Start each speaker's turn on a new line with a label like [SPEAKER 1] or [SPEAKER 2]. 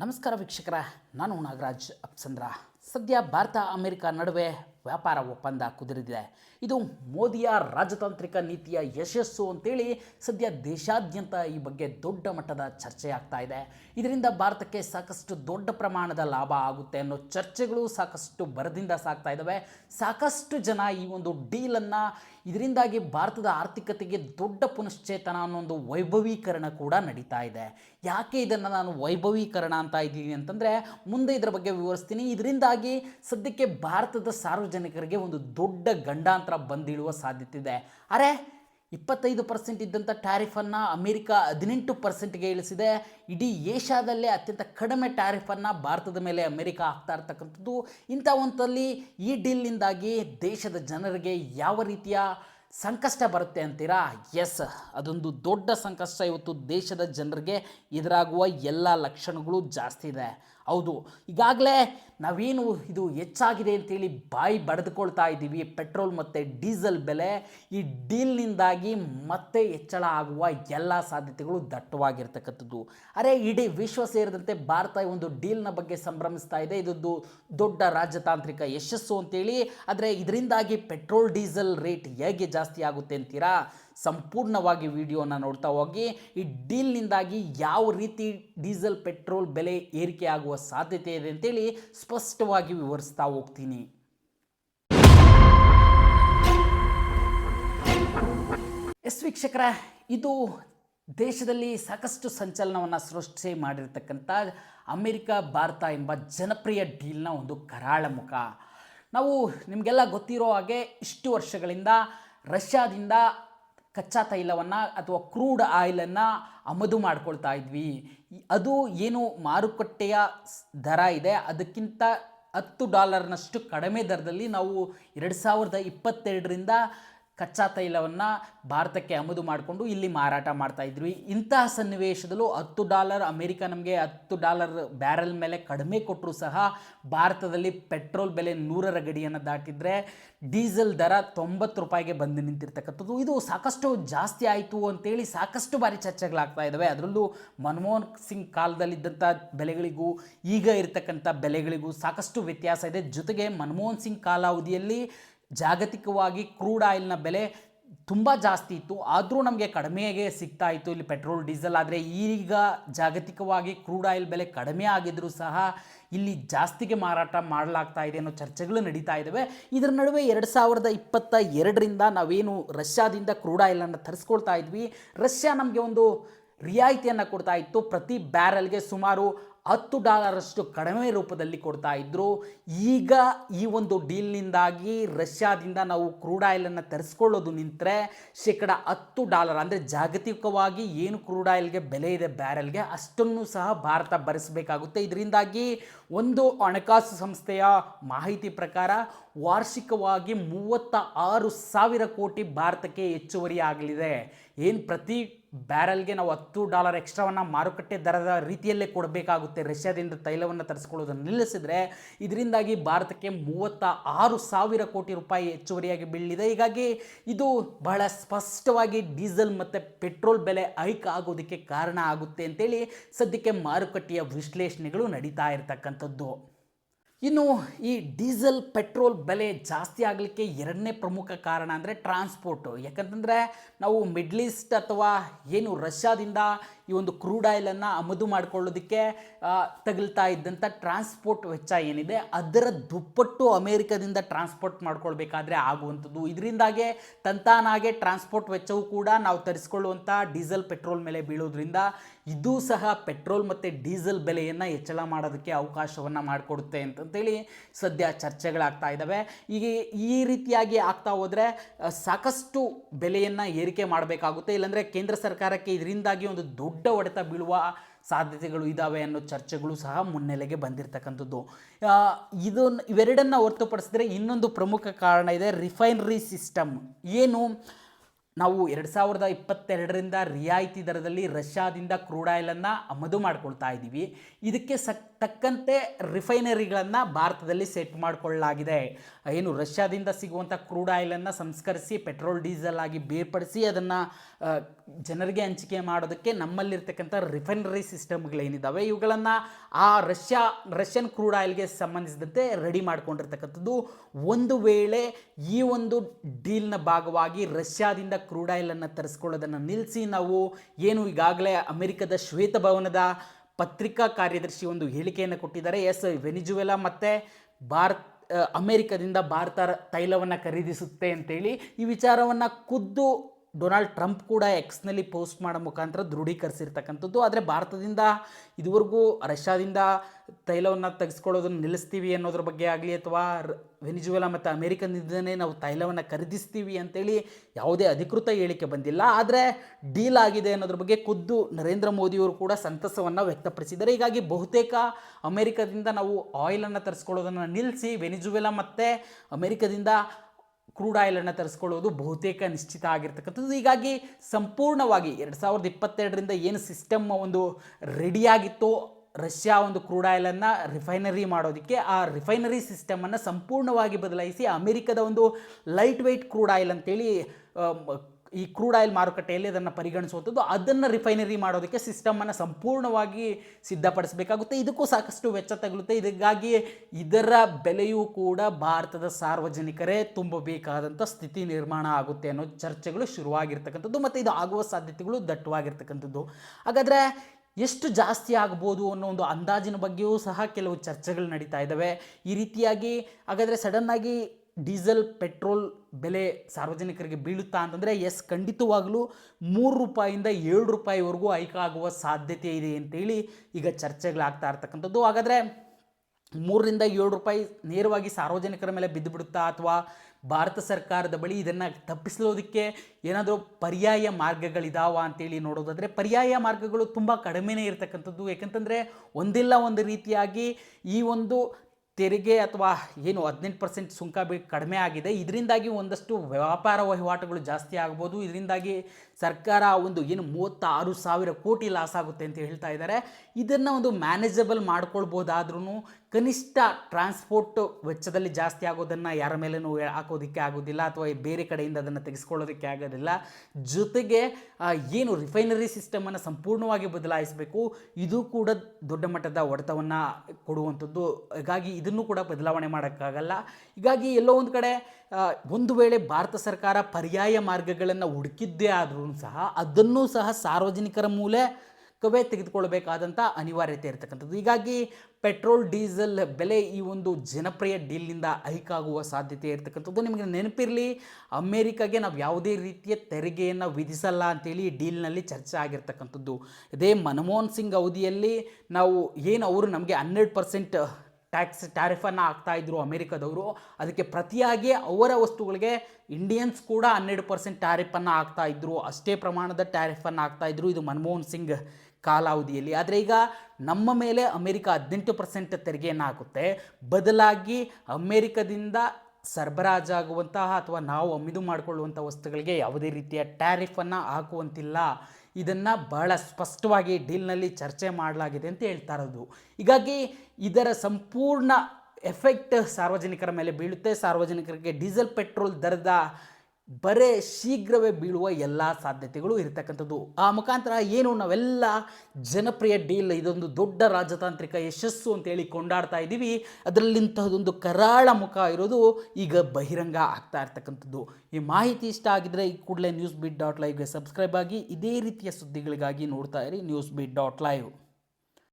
[SPEAKER 1] ನಮಸ್ಕಾರ ವೀಕ್ಷಕರ, ನಾನು ನಾಗರಾಜ್ ಅಪ್ಸಂದ್ರ. ಸದ್ಯ ಭಾರತ, ಅಮೆರಿಕ ನಡುವೆ ವ್ಯಾಪಾರ ಒಪ್ಪಂದ ಕುದುರಿದಿದೆ. ಇದು ಮೋದಿಯ ರಾಜತಾಂತ್ರಿಕ ನೀತಿಯ ಯಶಸ್ಸು ಅಂತೇಳಿ ಸದ್ಯ ದೇಶಾದ್ಯಂತ ಈ ಬಗ್ಗೆ ದೊಡ್ಡ ಮಟ್ಟದ ಚರ್ಚೆ ಆಗ್ತಾ ಇದೆ. ಇದರಿಂದ ಭಾರತಕ್ಕೆ ಸಾಕಷ್ಟು ದೊಡ್ಡ ಪ್ರಮಾಣದ ಲಾಭ ಆಗುತ್ತೆ ಅನ್ನೋ ಚರ್ಚೆಗಳು ಸಾಕಷ್ಟು ಬರದಿಂದ ಸಾಗ್ತಾ ಇದ್ದಾವೆ ಸಾಕಷ್ಟು ಜನ ಈ ಒಂದು ಡೀಲನ್ನು ಇದರಿಂದಾಗಿ ಭಾರತದ ಆರ್ಥಿಕತೆಗೆ ದೊಡ್ಡ ಪುನಶ್ಚೇತನ ಅನ್ನೋ ಒಂದು ವೈಭವೀಕರಣ ಕೂಡ ನಡೀತಾ ಇದೆ. ಯಾಕೆ ಇದನ್ನು ನಾನು ವೈಭವೀಕರಣ ಅಂತ ಇದ್ದೀನಿ ಅಂತಂದರೆ, ಮುಂದೆ ಇದರ ಬಗ್ಗೆ ವಿವರಿಸ್ತೀನಿ. ಇದರಿಂದಾಗಿ ಸದ್ಯಕ್ಕೆ ಭಾರತದ ಸಾರ್ವಜನಿಕರಿಗೆ ಒಂದು ದೊಡ್ಡ ಗಂಡಾಂತರ ಬಂದಿಳುವ ಸಾಧ್ಯತೆ ಇದೆ. ಅರೆ ಇಪ್ಪತ್ತೈದು ಪರ್ಸೆಂಟ್ ಇದ್ದಂಥ ಟ್ಯಾರಿಫನ್ನು ಅಮೆರಿಕ ಹದಿನೆಂಟು ಪರ್ಸೆಂಟ್ಗೆ ಇಳಿಸಿದೆ. ಇಡೀ ಏಷ್ಯಾದಲ್ಲೇ ಅತ್ಯಂತ ಕಡಿಮೆ ಟ್ಯಾರಿಫನ್ನು ಭಾರತದ ಮೇಲೆ ಅಮೆರಿಕ ಹಾಕ್ತಾ ಇರ್ತಕ್ಕಂಥದ್ದು. ಇಂಥ ಒಂದಲ್ಲಿ ಈ ಡೀಲ್ನಿಂದಾಗಿ ದೇಶದ ಜನರಿಗೆ ಯಾವ ರೀತಿಯ ಸಂಕಷ್ಟ ಬರುತ್ತೆ ಅಂತೀರಾ? ಎಸ್ ಅದೊಂದು ದೊಡ್ಡ ಸಂಕಷ್ಟ. ಇವತ್ತು ದೇಶದ ಜನರಿಗೆ ಎದುರಾಗುವ ಎಲ್ಲ ಲಕ್ಷಣಗಳು ಜಾಸ್ತಿ ಇದೆ. ಹೌದು. ಈಗಾಗಲೇ ನಾವೇನು ಇದು ಹೆಚ್ಚಾಗಿದೆ ಅಂತೇಳಿ ಬಾಯಿ ಬಡಿದುಕೊಳ್ತಾ ಇದ್ದೀವಿ. ಪೆಟ್ರೋಲ್ ಮತ್ತು ಡೀಸೆಲ್ ಬೆಲೆ ಈ ಡೀಲ್ನಿಂದಾಗಿ ಮತ್ತೆ ಹೆಚ್ಚಳ ಆಗುವ ಎಲ್ಲ ಸಾಧ್ಯತೆಗಳು ದಟ್ಟವಾಗಿರ್ತಕ್ಕಂಥದ್ದು. ಅರೆ, ಇಡೀ ವಿಶ್ವ ಸೇರಿದಂತೆ ಭಾರತ ಒಂದು ಡೀಲ್ನ ಬಗ್ಗೆ ಸಂಭ್ರಮಿಸ್ತಾ ಇದೆ. ಇದೊಂದು ದೊಡ್ಡ ರಾಜತಾಂತ್ರಿಕ ಯಶಸ್ಸು ಅಂತೇಳಿ. ಆದರೆ, ಇದರಿಂದಾಗಿ ಪೆಟ್ರೋಲ್ ಡೀಸೆಲ್ ರೇಟ್ ಹೇಗೆ ಜಾಸ್ತಿ ಆಗುತ್ತೆ ಅಂತೀರಾ? ಸಂಪೂರ್ಣವಾಗಿ ವಿಡಿಯೋನ ನೋಡ್ತಾ ಹೋಗಿ, ಈ ಡೀಲ್ನಿಂದಾಗಿ ಯಾವ ರೀತಿ ಡೀಸೆಲ್, ಪೆಟ್ರೋಲ್ ಬೆಲೆ ಏರಿಕೆ ಆಗುವ ಸಾಧ್ಯತೆ ಇದೆ ಅಂತೇಳಿ ಸ್ಪಷ್ಟವಾಗಿ ವಿವರಿಸ್ತಾ ಹೋಗ್ತೀನಿ. ಎಸ್ ವೀಕ್ಷಕರ, ಇದು ದೇಶದಲ್ಲಿ ಸಾಕಷ್ಟು ಸಂಚಲನವನ್ನು ಸೃಷ್ಟಿ ಮಾಡಿರ್ತಕ್ಕಂಥ ಅಮೆರಿಕ, ಭಾರತ ಎಂಬ ಜನಪ್ರಿಯ ಡೀಲ್ನ ಒಂದು ಕರಾಳ ಮುಖ. ನಾವು ನಿಮಗೆಲ್ಲ ಗೊತ್ತಿರೋ ಹಾಗೆ ಇಷ್ಟು ವರ್ಷಗಳಿಂದ ರಷ್ಯಾದಿಂದ ಕಚ್ಚಾ ತೈಲವನ್ನು ಅಥವಾ ಕ್ರೂಡ್ ಆಯಿಲನ್ನು ಆಮದು ಮಾಡ್ಕೊಳ್ತಾ ಇದ್ವಿ. ಅದು ಏನು ಮಾರುಕಟ್ಟೆಯ ದರ ಇದೆ. ಅದಕ್ಕಿಂತ ಹತ್ತು ಡಾಲರ್ನಷ್ಟು ಕಡಿಮೆ ದರದಲ್ಲಿ ನಾವು ಎರಡು ಸಾವಿರದ ಇಪ್ಪತ್ತೆರಡರಿಂದ ಕಚ್ಚಾ ತೈಲವನ್ನು ಭಾರತಕ್ಕೆ ಆಮದು ಮಾಡಿಕೊಂಡು ಇಲ್ಲಿ ಮಾರಾಟ ಮಾಡ್ತಾ ಇದ್ವಿ ಇಂತಹ ಸನ್ನಿವೇಶದಲ್ಲೂ ಹತ್ತು ಡಾಲರ್, ಅಮೆರಿಕ ನಮಗೆ ಹತ್ತು ಡಾಲರ್ ಬ್ಯಾರಲ್ ಮೇಲೆ ಕಡಿಮೆ ಕೊಟ್ಟರು ಸಹ ಭಾರತದಲ್ಲಿ ಪೆಟ್ರೋಲ್ ಬೆಲೆ ನೂರರ ಗಡಿಯನ್ನು ದಾಟಿದರೆ ಡೀಸೆಲ್ ದರ ತೊಂಬತ್ತು ರೂಪಾಯಿಗೆ ಬಂದು ನಿಂತಿರ್ತಕ್ಕಂಥದ್ದು. ಇದು ಸಾಕಷ್ಟು ಜಾಸ್ತಿ ಆಯಿತು ಅಂತೇಳಿ ಸಾಕಷ್ಟು ಬಾರಿ ಚರ್ಚೆಗಳಾಗ್ತಾ ಇದ್ದಾವೆ ಅದರಲ್ಲೂ ಮನಮೋಹನ್ ಸಿಂಗ್ ಕಾಲದಲ್ಲಿದ್ದಂಥ ಬೆಲೆಗಳಿಗೂ ಈಗ ಇರತಕ್ಕಂಥ ಬೆಲೆಗಳಿಗೂ ಸಾಕಷ್ಟು ವ್ಯತ್ಯಾಸ ಇದೆ. ಜೊತೆಗೆ ಮನಮೋಹನ್ ಸಿಂಗ್ ಕಾಲಾವಧಿಯಲ್ಲಿ ಜಾಗತಿಕವಾಗಿ ಕ್ರೂಡ್ ಆಯಿಲ್ನ ಬೆಲೆ ತುಂಬ ಜಾಸ್ತಿ ಇತ್ತು. ಆದರೂ ನಮಗೆ ಕಡಿಮೆಗೆ ಸಿಗ್ತಾ ಇತ್ತು. ಇಲ್ಲಿ ಪೆಟ್ರೋಲ್, ಡೀಸೆಲ್ ಆದರೆ ಈಗ ಜಾಗತಿಕವಾಗಿ ಕ್ರೂಡ್ ಆಯಿಲ್ ಬೆಲೆ ಕಡಿಮೆ ಆಗಿದ್ದರೂ ಸಹ ಇಲ್ಲಿ ಜಾಸ್ತಿಗೆ ಮಾರಾಟ ಮಾಡಲಾಗ್ತಾ ಇದೆ ಅನ್ನೋ ಚರ್ಚೆಗಳು ನಡೀತಾ ಇದ್ದಾವೆ ಇದರ ನಡುವೆ ಎರಡು ಸಾವಿರದ ಇಪ್ಪತ್ತ ಎರಡರಿಂದ ನಾವೇನು ರಷ್ಯಾದಿಂದ ಕ್ರೂಡ್ ಆಯಿಲನ್ನು ತರಿಸ್ಕೊಳ್ತಾ ಇದ್ವಿ. ರಷ್ಯಾ ನಮಗೆ ಒಂದು ರಿಯಾಯಿತಿಯನ್ನು ಕೊಡ್ತಾ ಇತ್ತು. ಪ್ರತಿ ಬ್ಯಾರಲ್ಗೆ ಸುಮಾರು ಹತ್ತು ಡಾಲರಷ್ಟು ಕಡಿಮೆ ರೂಪದಲ್ಲಿ ಕೊಡ್ತಾ ಇದ್ದರು ಈಗ ಈ ಒಂದು ಡೀಲ್ನಿಂದಾಗಿ ರಷ್ಯಾದಿಂದ ನಾವು ಕ್ರೂಡ್ ಆಯಿಲನ್ನು ತರಿಸ್ಕೊಳ್ಳೋದು ನಿಂತರೆ ಶೇಕಡ ಹತ್ತು ಡಾಲರ್ ಅಂದರೆ ಜಾಗತಿಕವಾಗಿ ಏನು ಕ್ರೂಡ್ ಆಯಿಲ್ಗೆ ಬೆಲೆ ಇದೆ ಬ್ಯಾರೆಲ್ಗೆ ಅಷ್ಟನ್ನು ಸಹ ಭಾರತ ಭರಿಸಬೇಕಾಗುತ್ತೆ. ಇದರಿಂದಾಗಿ ಒಂದು ಹಣಕಾಸು ಸಂಸ್ಥೆಯ ಮಾಹಿತಿ ಪ್ರಕಾರ ವಾರ್ಷಿಕವಾಗಿ ಮೂವತ್ತ ಆರು ಸಾವಿರ ಕೋಟಿ ಭಾರತಕ್ಕೆ ಹೆಚ್ಚುವರಿ ಆಗಲಿದೆ. ಏನು ಪ್ರತಿ ಬ್ಯಾರಲ್ಗೆ ನಾವು ಹತ್ತು ಡಾಲರ್ ಎಕ್ಸ್ಟ್ರಾವನ್ನು ಮಾರುಕಟ್ಟೆ ದರದ ರೀತಿಯಲ್ಲೇ ಕೊಡಬೇಕಾಗುತ್ತೆ. ರಷ್ಯಾದಿಂದ ತೈಲವನ್ನು ತರಿಸ್ಕೊಳ್ಳೋದನ್ನು ನಿಲ್ಲಿಸಿದರೆ ಇದರಿಂದಾಗಿ ಭಾರತಕ್ಕೆ ಮೂವತ್ತ ಆರು ಸಾವಿರ ಕೋಟಿ ರೂಪಾಯಿ ಹೆಚ್ಚುವರಿಯಾಗಿ ಬೀಳಲಿದೆ. ಹೀಗಾಗಿ ಇದು ಬಹಳ ಸ್ಪಷ್ಟವಾಗಿ ಡೀಸೆಲ್ ಮತ್ತು ಪೆಟ್ರೋಲ್ ಬೆಲೆ ಹೈಕ್ ಆಗೋದಕ್ಕೆ ಕಾರಣ ಆಗುತ್ತೆ ಅಂತೇಳಿ ಸದ್ಯಕ್ಕೆ ಮಾರುಕಟ್ಟೆಯ ವಿಶ್ಲೇಷಣೆಗಳು ನಡೀತಾ ಇರತಕ್ಕಂಥದ್ದು ಇನ್ನು ಈ ಡೀಸೆಲ್ ಪೆಟ್ರೋಲ್ ಬೆಲೆ ಜಾಸ್ತಿ ಆಗಲಿಕ್ಕೆ ಎರಡನೇ ಪ್ರಮುಖ ಕಾರಣ ಅಂದರೆ ಟ್ರಾನ್ಸ್ಪೋರ್ಟು. ಯಾಕಂತಂದರೆ ನಾವು ಮಿಡ್ಲ್ ಈಸ್ಟ್ ಅಥವಾ ಏನು ರಷ್ಯಾದಿಂದ ಈ ಒಂದು ಕ್ರೂಡ್ ಆಯಿಲನ್ನು ಆಮದು ಮಾಡ್ಕೊಳ್ಳೋದಕ್ಕೆ ತಗಲ್ತಾ ಇದ್ದಂಥ ಟ್ರಾನ್ಸ್ಪೋರ್ಟ್ ವೆಚ್ಚ ಏನಿದೆ, ಅದರ ದುಪ್ಪಟ್ಟು ಅಮೇರಿಕದಿಂದ ಟ್ರಾನ್ಸ್ಪೋರ್ಟ್ ಮಾಡ್ಕೊಳ್ಬೇಕಾದ್ರೆ ಆಗುವಂಥದ್ದು. ಇದರಿಂದಾಗೆ ತಂತಾನಾಗೆ ಟ್ರಾನ್ಸ್ಪೋರ್ಟ್ ವೆಚ್ಚವು ಕೂಡ ನಾವು ತರಿಸ್ಕೊಳ್ಳುವಂಥ ಡೀಸೆಲ್ ಪೆಟ್ರೋಲ್ ಮೇಲೆ ಬೀಳೋದ್ರಿಂದ ಇದು ಸಹ ಪೆಟ್ರೋಲ್ ಮತ್ತು ಡೀಸೆಲ್ ಬೆಲೆಯನ್ನು ಹೆಚ್ಚಳ ಮಾಡೋದಕ್ಕೆ ಅವಕಾಶವನ್ನು ಮಾಡಿಕೊಡುತ್ತೆ ಅಂತಂತೇಳಿ ಸದ್ಯ ಚರ್ಚೆಗಳಾಗ್ತಾ ಇದ್ದಾವೆ ಈಗ ಈ ರೀತಿಯಾಗಿ ಆಗ್ತಾ ಹೋದರೆ, ಸಾಕಷ್ಟು ಬೆಲೆಯನ್ನು ಏರಿಕೆ ಮಾಡಬೇಕಾಗುತ್ತೆ. ಇಲ್ಲಾಂದರೆ ಕೇಂದ್ರ ಸರ್ಕಾರಕ್ಕೆ ಇದರಿಂದಾಗಿ ಒಂದು ದೊಡ್ಡ ಹೊಡೆತ ಬೀಳುವ ಸಾಧ್ಯತೆಗಳು ಇದ್ದಾವೆ ಅನ್ನೋ ಚರ್ಚೆಗಳು ಸಹ ಮುನ್ನೆಲೆಗೆ ಬಂದಿರತಕ್ಕಂಥದ್ದು. ಇದನ್ನು ಇದು ಇವೆರಡನ್ನು ಹೊರತುಪಡಿಸಿದ್ರೆ ಇನ್ನೊಂದು ಪ್ರಮುಖ ಕಾರಣ ಇದೆ ರಿಫೈನರಿ ಸಿಸ್ಟಮ್ ಏನು? ನಾವು ಎರಡು ಸಾವಿರದ ಇಪ್ಪತ್ತೆರಡರಿಂದ ರಿಯಾಯಿತಿ ದರದಲ್ಲಿ ರಷ್ಯಾದಿಂದ ಕ್ರೂಡ್ ಆಯಿಲನ್ನು ಆಮದು ಮಾಡ್ಕೊಳ್ತಾ ಇದ್ದೀವಿ. ಇದಕ್ಕೆ ಸಕ್, ತಕ್ಕಂತೆ ರಿಫೈನರಿಗಳನ್ನು ಭಾರತದಲ್ಲಿ ಸೆಟ್ ಮಾಡಿಕೊಳ್ಳಲಾಗಿದೆ. ಏನು ರಷ್ಯಾದಿಂದ ಸಿಗುವಂಥ ಕ್ರೂಡ್ ಆಯಿಲನ್ನು ಸಂಸ್ಕರಿಸಿ, ಪೆಟ್ರೋಲ್, ಡೀಸೆಲ್ ಆಗಿ ಬೇರ್ಪಡಿಸಿ ಅದನ್ನು ಜನರಿಗೆ ಹಂಚಿಕೆ ಮಾಡೋದಕ್ಕೆ ನಮ್ಮಲ್ಲಿರ್ತಕ್ಕಂಥ ರಿಫೈನರಿ ಸಿಸ್ಟಮ್ಗಳೇನಿದ್ದಾವೆ ಇವುಗಳನ್ನು ಆ ರಷ್ಯಾ, ರಷ್ಯನ್ ಕ್ರೂಡ್ ಆಯಿಲ್ಗೆ ಸಂಬಂಧಿಸಿದಂತೆ ರೆಡಿ ಮಾಡ್ಕೊಂಡಿರ್ತಕ್ಕಂಥದ್ದು. ಒಂದು ವೇಳೆ ಈ ಒಂದು ಡೀಲ್ನ ಭಾಗವಾಗಿ ರಷ್ಯಾದಿಂದ ಕ್ರೂಡ್ ಆಯಿಲನ್ನು ತರಿಸ್ಕೊಳ್ಳೋದನ್ನು ನಿಲ್ಲಿಸಿ ನಾವು ಏನು ಈಗಾಗಲೇ ಅಮೆರಿಕದ ಶ್ವೇತಭವನದ ಪತ್ರಿಕಾ ಕಾರ್ಯದರ್ಶಿ ಒಂದು ಹೇಳಿಕೆಯನ್ನು ಕೊಟ್ಟಿದ್ದಾರೆ. ಎಸ್, ವೆನಿಜುವೆಲಾ ಮತ್ತು ಭಾರತ್ ಅಮೆರಿಕದಿಂದ ಭಾರತ ತೈಲವನ್ನು ಖರೀದಿಸುತ್ತೆ ಅಂತೇಳಿ ಈ ವಿಚಾರವನ್ನು ಖುದ್ದು ಡೊನಾಲ್ಡ್ ಟ್ರಂಪ್ ಕೂಡ ಎಕ್ಸ್ನಲ್ಲಿ ಪೋಸ್ಟ್ ಮಾಡೋ ಮುಖಾಂತರ ದೃಢೀಕರಿಸಿರ್ತಕ್ಕಂಥದ್ದು. ಆದರೆ ಭಾರತದಿಂದ ಇದುವರೆಗೂ ರಷ್ಯಾದಿಂದ ತೈಲವನ್ನು ತೆಗೆಸ್ಕೊಳ್ಳೋದನ್ನು ನಿಲ್ಲಿಸ್ತೀವಿ ಅನ್ನೋದ್ರ ಬಗ್ಗೆ ಆಗಲಿ ಅಥವಾ ವೆನಿಜುವೆಲಾ ಮತ್ತು ಅಮೇರಿಕದಿಂದನೇ ನಾವು ತೈಲವನ್ನು ಖರೀದಿಸ್ತೀವಿ ಅಂತೇಳಿ ಯಾವುದೇ ಅಧಿಕೃತ ಹೇಳಿಕೆ ಬಂದಿಲ್ಲ. ಆದರೆ ಡೀಲ್ ಆಗಿದೆ ಅನ್ನೋದ್ರ ಬಗ್ಗೆ ಖುದ್ದು ನರೇಂದ್ರ ಮೋದಿಯವರು ಕೂಡ ಸಂತಸವನ್ನು ವ್ಯಕ್ತಪಡಿಸಿದ್ದಾರೆ. ಹೀಗಾಗಿ ಬಹುತೇಕ ಅಮೇರಿಕದಿಂದ ನಾವು ಆಯಿಲನ್ನು ತರಿಸ್ಕೊಳ್ಳೋದನ್ನು ನಿಲ್ಲಿಸಿ ವೆನಿಜುವೆಲಾ ಮತ್ತು ಅಮೇರಿಕದಿಂದ ಕ್ರೂಡ್ ಆಯಿಲನ್ನು ತರಿಸ್ಕೊಳ್ಳೋದು ಬಹುತೇಕ ನಿಶ್ಚಿತ ಆಗಿರ್ತಕ್ಕಂಥದ್ದು. ಹೀಗಾಗಿ ಸಂಪೂರ್ಣವಾಗಿ ಎರಡು ಸಾವಿರದ ಇಪ್ಪತ್ತೆರಡರಿಂದ ಏನು ಸಿಸ್ಟಮ್ ಒಂದು ರೆಡಿಯಾಗಿತ್ತೋ ರಷ್ಯಾ ಒಂದು ಕ್ರೂಡ್ ಆಯಿಲನ್ನು ರಿಫೈನರಿ ಮಾಡೋದಕ್ಕೆ ಆ ರಿಫೈನರಿ ಸಿಸ್ಟಮನ್ನು ಸಂಪೂರ್ಣವಾಗಿ ಬದಲಾಯಿಸಿ ಅಮೆರಿಕದ ಒಂದು ಲೈಟ್ ವೆಯ್ಟ್ ಕ್ರೂಡ್ ಆಯಿಲ್ ಅಂತೇಳಿ ಈ ಕ್ರೂಡ್ ಆಯಿಲ್ ಮಾರುಕಟ್ಟೆಯಲ್ಲಿ ಅದನ್ನು ಪರಿಗಣಿಸುವಂಥದ್ದು, ಅದನ್ನು ರಿಫೈನರಿ ಮಾಡೋದಕ್ಕೆ ಸಿಸ್ಟಮನ್ನು ಸಂಪೂರ್ಣವಾಗಿ ಸಿದ್ಧಪಡಿಸಬೇಕಾಗುತ್ತೆ. ಇದಕ್ಕೂ ಸಾಕಷ್ಟು ವೆಚ್ಚ ತಗಲುತ್ತೆ. ಇದಕ್ಕಾಗಿ ಇದರ ಬೆಲೆಯೂ ಕೂಡ ಭಾರತದ ಸಾರ್ವಜನಿಕರೇ ತುಂಬಬೇಕಾದಂಥ ಸ್ಥಿತಿ ನಿರ್ಮಾಣ ಆಗುತ್ತೆ ಅನ್ನೋ ಚರ್ಚೆಗಳು ಶುರುವಾಗಿರ್ತಕ್ಕಂಥದ್ದು ಮತ್ತು ಇದು ಆಗುವ ಸಾಧ್ಯತೆಗಳು ದಟ್ಟವಾಗಿರ್ತಕ್ಕಂಥದ್ದು. ಹಾಗಾದರೆ ಎಷ್ಟು ಜಾಸ್ತಿ ಆಗ್ಬೋದು ಅನ್ನೋ ಒಂದು ಅಂದಾಜಿನ ಬಗ್ಗೆಯೂ ಸಹ ಕೆಲವು ಚರ್ಚೆಗಳು ನಡೀತಾ ಇದ್ದಾವೆ ಈ ರೀತಿಯಾಗಿ ಹಾಗಾದರೆ ಸಡನ್ನಾಗಿ ಡೀಸೆಲ್ ಪೆಟ್ರೋಲ್ ಬೆಲೆ ಸಾರ್ವಜನಿಕರಿಗೆ ಬೀಳುತ್ತಾ ಅಂತಂದರೆ ಎಸ್, ಖಂಡಿತವಾಗಲೂ ಮೂರು ರೂಪಾಯಿಂದ ಏಳು ರೂಪಾಯಿವರೆಗೂ ಆಗುವ ಸಾಧ್ಯತೆ ಇದೆ ಅಂತೇಳಿ ಈಗ ಚರ್ಚೆಗಳಾಗ್ತಾ ಇರ್ತಕ್ಕಂಥದ್ದು. ಹಾಗಾದರೆ ಮೂರರಿಂದ ಏಳು ರೂಪಾಯಿ ನೇರವಾಗಿ ಸಾರ್ವಜನಿಕರ ಮೇಲೆ ಬಿದ್ದು ಬಿಡುತ್ತಾ ಅಥವಾ ಭಾರತ ಸರ್ಕಾರದ ಬಳಿ ಇದನ್ನು ತಪ್ಪಿಸೋದಕ್ಕೆ ಏನಾದರೂ ಪರ್ಯಾಯ ಮಾರ್ಗಗಳಿದಾವ ಅಂತೇಳಿ ನೋಡೋದಾದರೆ ಪರ್ಯಾಯ ಮಾರ್ಗಗಳು ತುಂಬ ಕಡಿಮೆನೇ ಇರತಕ್ಕಂಥದ್ದು. ಯಾಕಂತಂದರೆ ಒಂದಿಲ್ಲ ಒಂದು ರೀತಿಯಾಗಿ ಈ ಒಂದು ತೆರಿಗೆ ಅಥವಾ ಏನು ಹದಿನೆಂಟು ಪರ್ಸೆಂಟ್ ಸುಂಕ ಬಿ ಕಡಿಮೆ ಆಗಿದೆ. ಇದರಿಂದಾಗಿ ಒಂದಷ್ಟು ವ್ಯಾಪಾರ ವಹಿವಾಟುಗಳು ಜಾಸ್ತಿ ಆಗ್ಬೋದು. ಇದರಿಂದಾಗಿ ಸರ್ಕಾರ ಒಂದು ಏನು ಮೂವತ್ತಾರು ಸಾವಿರ ಕೋಟಿ ಲಾಸ್ ಆಗುತ್ತೆ ಅಂತ ಹೇಳ್ತಾ ಇದ್ದಾರೆ. ಇದನ್ನು ಒಂದು ಮ್ಯಾನೇಜಬಲ್ ಮಾಡ್ಕೊಳ್ಬೋದಾದ್ರೂ ಕನಿಷ್ಠ ಟ್ರಾನ್ಸ್ಪೋರ್ಟ್ ವೆಚ್ಚದಲ್ಲಿ ಜಾಸ್ತಿ ಆಗೋದನ್ನು ಯಾರ ಮೇಲೇನೂ ಹಾಕೋದಕ್ಕೆ ಆಗೋದಿಲ್ಲ ಅಥವಾ ಬೇರೆ ಕಡೆಯಿಂದ ಅದನ್ನು ತೆಗೆಸ್ಕೊಳ್ಳೋದಕ್ಕೆ ಆಗೋದಿಲ್ಲ. ಜೊತೆಗೆ ಏನು ರಿಫೈನರಿ ಸಿಸ್ಟಮನ್ನು ಸಂಪೂರ್ಣವಾಗಿ ಬದಲಾಯಿಸಬೇಕು, ಇದು ಕೂಡ ದೊಡ್ಡ ಮಟ್ಟದ ಒಡೆತವನ್ನು ಕೊಡುವಂಥದ್ದು. ಹೀಗಾಗಿ ಇದನ್ನು ಕೂಡ ಬದಲಾವಣೆ ಮಾಡೋಕ್ಕಾಗಲ್ಲ. ಹೀಗಾಗಿ ಎಲ್ಲೋ ಒಂದು ಕಡೆ ಒಂದು ವೇಳೆ ಭಾರತ ಸರ್ಕಾರ ಪರ್ಯಾಯ ಮಾರ್ಗಗಳನ್ನು ಹುಡುಕಿದ್ದೇ ಆದರೂ ಸಹ ಅದನ್ನು ಸಹ ಸಾರ್ವಜನಿಕರ ಮೂಲೆ ಕವೇ ತೆಗೆದುಕೊಳ್ಬೇಕಾದಂಥ ಅನಿವಾರ್ಯತೆ ಇರತಕ್ಕಂಥದ್ದು. ಹೀಗಾಗಿ ಪೆಟ್ರೋಲ್, ಡೀಸೆಲ್ ಬೆಲೆ ಈ ಒಂದು ಜನಪ್ರಿಯ ಡೀಲ್ನಿಂದ ಹೈಕ್ ಆಗುವ ಸಾಧ್ಯತೆ ಇರತಕ್ಕಂಥದ್ದು. ನಿಮಗೆ ನೆನಪಿರಲಿ, ಅಮೇರಿಕಾಗೆ ನಾವು ಯಾವುದೇ ರೀತಿಯ ತೆರಿಗೆಯನ್ನು ವಿಧಿಸಲ್ಲ ಅಂತೇಳಿ ಈ ಡೀಲ್ನಲ್ಲಿ ಚರ್ಚೆ ಆಗಿರ್ತಕ್ಕಂಥದ್ದು. ಇದೇ ಮನಮೋಹನ್ ಸಿಂಗ್ ಅವಧಿಯಲ್ಲಿ ನಾವು ಏನು, ಅವರು ನಮಗೆ ಹನ್ನೆರಡು ಪರ್ಸೆಂಟ್ ಟ್ಯಾಕ್ಸ್ ಟ್ಯಾರಿಫನ್ನು ಹಾಕ್ತಾ ಇದ್ರು ಅಮೆರಿಕದವರು. ಅದಕ್ಕೆ ಪ್ರತಿಯಾಗಿ ಅವರ ವಸ್ತುಗಳಿಗೆ ಇಂಡಿಯನ್ಸ್ ಕೂಡ ಹನ್ನೆರಡು ಪರ್ಸೆಂಟ್ ಟ್ಯಾರಿಫನ್ನು ಹಾಕ್ತಾ ಇದ್ರು. ಅಷ್ಟೇ ಪ್ರಮಾಣದ ಟ್ಯಾರಿಫನ್ನು ಹಾಕ್ತಾ ಇದ್ರು ಇದು ಮನಮೋಹನ್ ಸಿಂಗ್ ಕಾಲಾವಧಿಯಲ್ಲಿ. ಆದರೆ ಈಗ ನಮ್ಮ ಮೇಲೆ ಅಮೆರಿಕ ಹದಿನೆಂಟು ಪರ್ಸೆಂಟ್ ತೆರಿಗೆಯನ್ನು ಹಾಕುತ್ತೆ. ಬದಲಾಗಿ ಅಮೆರಿಕದಿಂದ ಸರಬರಾಜಾಗುವಂತಹ ಅಥವಾ ನಾವು ಅಮಿದು ಮಾಡಿಕೊಳ್ಳುವಂಥ ವಸ್ತುಗಳಿಗೆ ಯಾವುದೇ ರೀತಿಯ ಟ್ಯಾರಿಫನ್ನು ಹಾಕುವಂತಿಲ್ಲ. ಇದನ್ನು ಬಹಳ ಸ್ಪಷ್ಟವಾಗಿ ಡೀಲ್ನಲ್ಲಿ ಚರ್ಚೆ ಮಾಡಲಾಗಿದೆ ಅಂತ ಹೇಳ್ತಾ ಇರೋದು. ಹೀಗಾಗಿ ಇದರ ಸಂಪೂರ್ಣ ಎಫೆಕ್ಟ್ ಸಾರ್ವಜನಿಕರ ಮೇಲೆ ಬೀಳುತ್ತೆ. ಸಾರ್ವಜನಿಕರಿಗೆ ಡೀಸೆಲ್ ಪೆಟ್ರೋಲ್ ದರದ ಬರೇ ಶೀಘ್ರವೇ ಬೀಳುವ ಎಲ್ಲ ಸಾಧ್ಯತೆಗಳು ಇರತಕ್ಕಂಥದ್ದು. ಆ ಮುಖಾಂತರ ಏನು ನಾವೆಲ್ಲ ಜನಪ್ರಿಯ ಡೀಲ್, ಇದೊಂದು ದೊಡ್ಡ ರಾಜತಾಂತ್ರಿಕ ಯಶಸ್ಸು ಅಂತೇಳಿ ಕೊಂಡಾಡ್ತಾ ಇದ್ದೀವಿ. ಅದರಲ್ಲಿಂತಹದೊಂದು ಕರಾಳ ಮುಖ ಇರೋದು ಈಗ ಬಹಿರಂಗ ಆಗ್ತಾ ಇರ್ತಕ್ಕಂಥದ್ದು. ಈ ಮಾಹಿತಿ ಇಷ್ಟ ಆಗಿದ್ರೆ ಈ ಕೂಡಲೇ ನ್ಯೂಸ್ ಬೀಟ್ ಡಾಟ್ ಲೈವ್ಗೆ ಸಬ್ಸ್ಕ್ರೈಬ್ ಆಗಿ, ಇದೇ ರೀತಿಯ ಸುದ್ದಿಗಳಿಗಾಗಿ ನೋಡ್ತಾ ಇರಿ ನ್ಯೂಸ್ ಬೀಟ್ ಡಾಟ್ ಲೈವ್